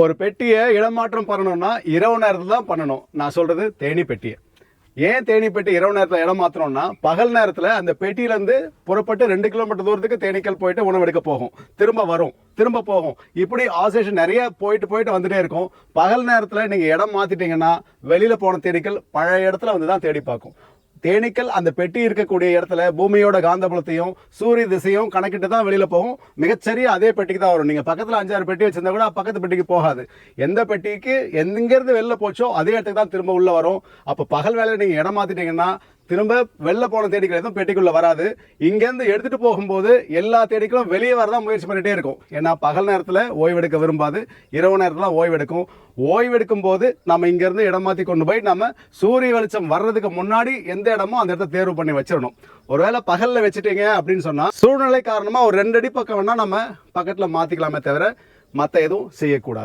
ஒரு பெட்டியை இடமாற்றம் பண்ணணும்னா இரவு நேரத்தில் தான் பண்ணணும். நான் சொல்கிறது தேனி பெட்டியை. ஏன் தேனி பெட்டி இரவு நேரத்தில் இடம் மாற்றணும்னா பகல் நேரத்தில் அந்த பெட்டியிலேருந்து புறப்பட்டு ரெண்டு கிலோமீட்டர் தூரத்துக்கு தேனீக்கள் போயிட்டு உணவு எடுக்க போகும். திரும்ப வரும். திரும்ப போகும். இப்படி ஆசேஷன் நிறைய போயிட்டு போயிட்டு வந்துட்டே இருக்கும். பகல் நேரத்தில் நீங்கள் இடம் மாற்றிட்டீங்கன்னா வெளியில் போன தேனீக்கள் பழைய இடத்துல வந்து தான் தேடி பார்க்கும். தேனீக்கள் அந்த பெட்டி இருக்கக்கூடிய இடத்துல பூமியோட காந்தபலத்தையும் சூரிய திசையும் கணக்கிட்டு தான் வெளியில் போகும். மிகச்சரிய அதே பெட்டிக்கு தான் வரும். நீங்க பக்கத்துல அஞ்சாறு பெட்டி வச்சிருந்தா கூட பக்கத்து பெட்டிக்கு போகாது. எந்த பெட்டிக்கு எங்கேருந்து வெளில போச்சோ அதே இடத்துக்கு தான் திரும்ப உள்ளே வரும். அப்போ பகல் வேலையை நீங்க இடம் மாற்றிட்டீங்கன்னா திரும்ப வெளில போன தேடிகள் எதுவும் பெட்டிக்குள்ள வராது. இங்கேருந்து எடுத்துட்டு போகும்போது எல்லா தேடிகளும் வெளியே வரதான் முயற்சி பண்ணிட்டே இருக்கும். ஏன்னா பகல் நேரத்தில் ஓய்வெடுக்க விரும்பாது. இரவு நேரத்தில் ஓய்வெடுக்கும் ஓய்வெடுக்கும். போது நம்ம இங்கேருந்து இடம் மாற்றி கொண்டு போய் நம்ம சூரிய வெளிச்சம் வர்றதுக்கு முன்னாடி எந்த இடமோ அந்த இடத்த தேர்வு பண்ணி வச்சிடணும். ஒருவேளை பகலில் வச்சுட்டீங்க அப்படின்னு சொன்னால் சூழ்நிலை காரணமாக ஒரு ரெண்டு அடி பக்கம் வேணால் நம்ம பக்கத்தில் மாற்றிக்கலாமே தவிர மற்ற எதுவும் செய்யக்கூடாது.